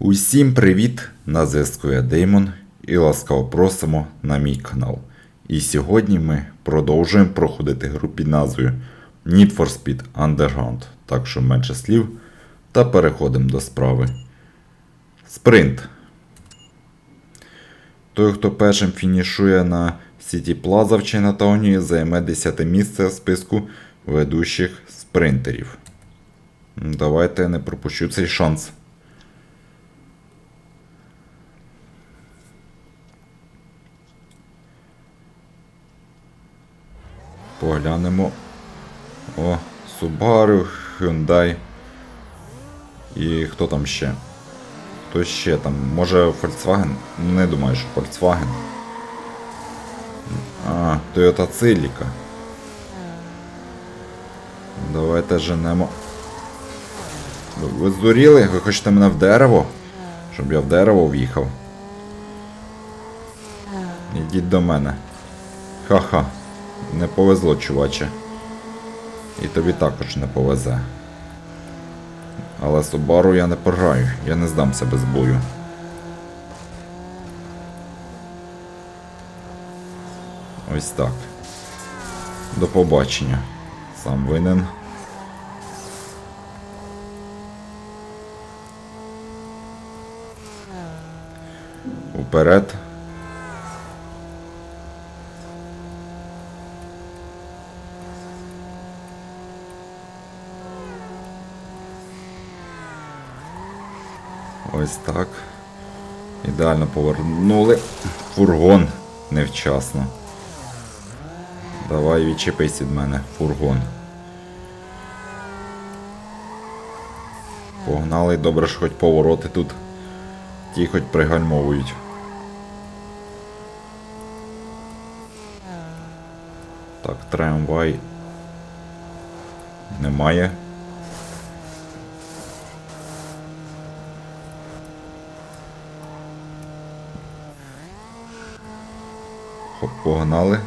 Усім привіт! На зв'язку я Деймон і ласкаво просимо на мій канал. І сьогодні ми продовжуємо проходити гру під назвою Need for Speed Underground. Так що менше слів та переходимо до справи. Спринт. Той, хто першим фінішує на Сіті Плаза в Чайнатауні, займе 10 місце в списку ведущих спринтерів. Давайте не пропущу цей шанс. Поглянемо. О, Subaru, Hyundai. І хто там ще? Хто ще там? Може Volkswagen? Не думаю, що Volkswagen. А, Toyota Celica. Давайте женемо. Ви- Ви здуріли? Ви хочете мене в дерево? Щоб я в дерево в'їхав. Ідіть до мене. Ха-ха. Не повезло, чуваче. І тобі також не повезе. Але Subaru я не програю, я не здамся без бою. Ось так. До побачення. Сам винен. Уперед. Ось так. Ідеально повернули. Фургон невчасно. Давай відчепись від мене, фургон. Погнали, добре, що хоч повороти тут. Ті хоч пригальмовують. Так, трамвай. Немає. Погнали.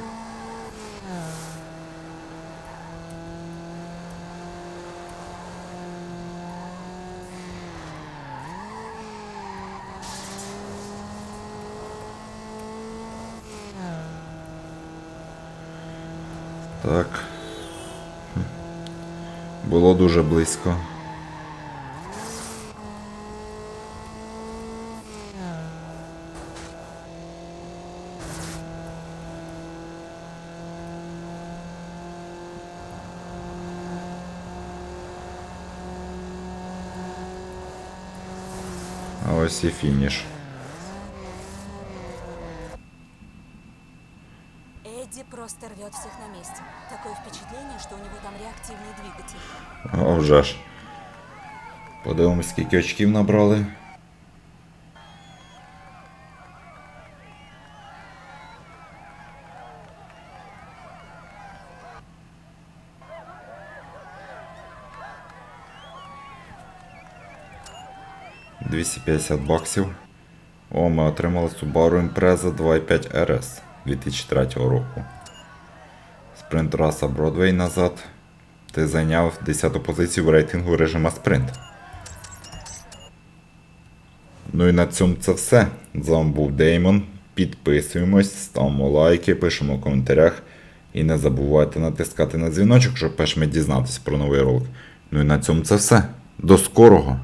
Так. Було дуже близько. А ось і фініш. Эдди просто рвет всех на месте. Такое впечатление, что у него там реактивный двигатель. А вже ж. Подивимось, скільки очків набрали. «250 баксів. О, ми отримали Subaru Impreza 2.5 RS 2003 року. Спринт траса Бродвей назад. Ти зайняв 10 позицію в рейтингу режима спринт. Ну і на цьому це все. З вами був Деймон. Підписуємось, ставимо лайки, пишемо в коментарях. І не забувайте натискати на дзвіночок, щоб першими дізнатися про новий ролик. Ну і на цьому це все. До скорого!